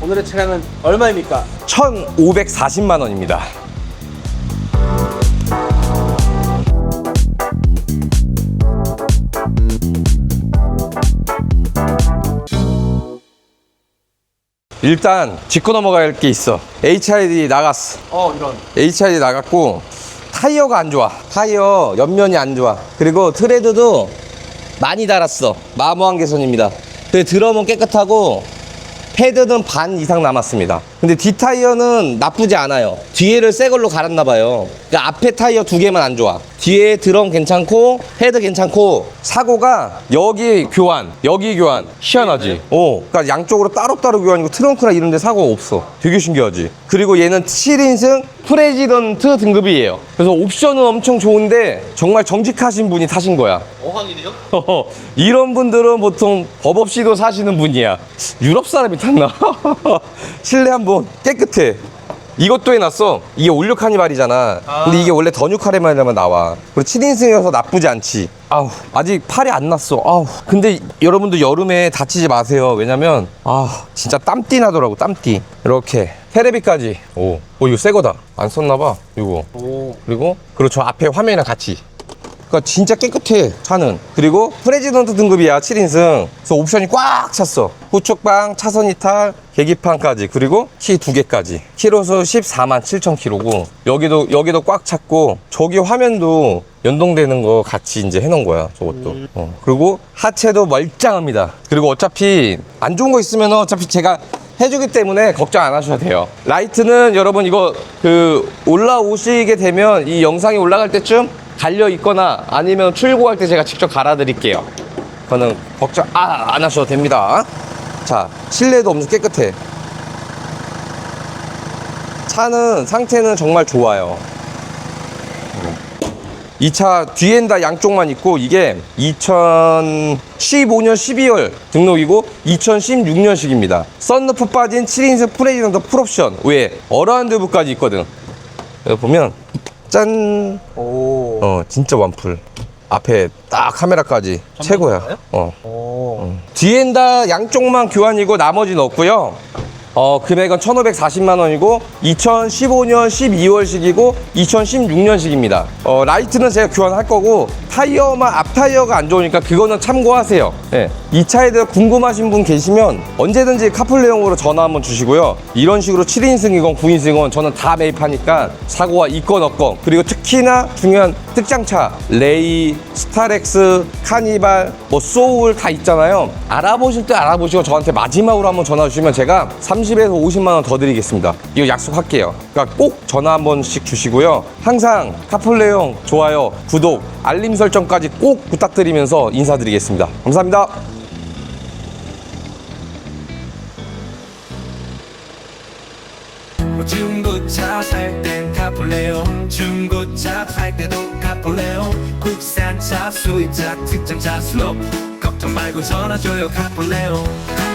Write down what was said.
오늘의 차량은 얼마입니까? 1,540만 원입니다. 일단 짚고 넘어갈 게 있어. HID 나갔어. 어 이런 HID 나갔고 타이어가 안 좋아. 타이어 옆면이 안 좋아. 그리고 트레드도 많이 달았어. 마모한 개선입니다. 근데 드럼은 깨끗하고 패드는 반 이상 남았습니다. 근데 뒷 타이어는 나쁘지 않아요. 뒤에를 새 걸로 갈았나 봐요. 그러니까 앞에 타이어 두 개만 안 좋아. 뒤에 드럼 괜찮고 패드 괜찮고 사고가 여기 교환, 여기 교환 희한하지. 어. 그러니까 양쪽으로 따로따로 교환이고 트렁크나 이런 데 사고가 없어. 되게 신기하지. 그리고 얘는 7인승 프레지던트 등급이에요. 그래서 옵션은 엄청 좋은데 정말 정직하신 분이 타신 거야. 어항이네요? 이런 분들은 보통 법 없이도 사시는 분이야. 유럽 사람이 탔나? 실내 한번 깨끗해. 이것도 해놨어. 이게 올류 카니발이잖아. 근데 이게 원래 더뉴 카니발이라면 나와. 그리고 7인승이어서 나쁘지 않지. 아우, 아직 팔이 안 났어. 아우. 근데 여러분들 여름에 다치지 마세요. 왜냐면, 아, 진짜 땀띠 나더라고, 땀띠. 이렇게. 테레비까지. 오. 오, 이거 새 거다. 안 썼나봐. 이거. 오 그리고 그렇죠 앞에 화면이랑 같이 그러니까 진짜 깨끗해 차는. 그리고 프레지던트 등급이야 7인승. 그래서 옵션이 꽉 찼어. 후측방 차선 이탈 계기판까지. 그리고 키 두 개까지. 키로수 14만 7천 킬로고. 여기도 여기도 꽉 찼고 저기 화면도 연동되는 거 같이 이제 해놓은 거야 저것도. 어. 그리고 하체도 멀짱합니다. 그리고 어차피 안 좋은 거 있으면 어차피 제가 해주기 때문에 걱정 안 하셔도 돼요. 라이트는 여러분 이거 그 올라오시게 되면 이 영상이 올라갈 때쯤 갈려 있거나 아니면 출고할 때 제가 직접 갈아 드릴게요. 그거는 걱정 아, 안 하셔도 됩니다. 자, 실내도 엄청 깨끗해. 차는 상태는 정말 좋아요. 이 차 뒤엔 다 양쪽만 있고 이게 2015년 12월 등록이고 2016년식입니다. 썬루프 빠진 7인승 프레지던트 풀옵션 왜 어라운드부까지 있거든. 여기 보면 짠. 오. 어 진짜 완풀. 앞에 딱 카메라까지 최고야. 어. 오. 뒤엔 다 양쪽만 교환이고 나머지는 없고요. 어, 금액은 1,540만 원이고 2015년 12월식이고 2016년식입니다. 어, 라이트는 제가 교환할 거고 타이어만 앞 타이어가 안 좋으니까 그거는 참고하세요. 예. 이 차에 대해 궁금하신 분 계시면 언제든지 카플레용으로 전화 한번 주시고요. 이런 식으로 7인승이건 9인승이건 저는 다 매입하니까 사고가 있건 없건 그리고 특히나 중요한 특장차 레이, 스타렉스, 카니발, 뭐 소울 다 있잖아요. 알아보실 때 알아보시고 저한테 마지막으로 한번 전화 주시면 제가 30에서 50만 원 더 드리겠습니다. 이거 약속할게요. 그러니까 꼭 전화 한 번씩 주시고요. 항상 카플레용 좋아요, 구독, 알림 설정까지 꼭 부탁드리면서 인사드리겠습니다. 감사합니다. 뭐 중고차 살 땐 카폴레온 중고 수입차 특장차 수업 걱정 말고 전화 줘요 카폴레온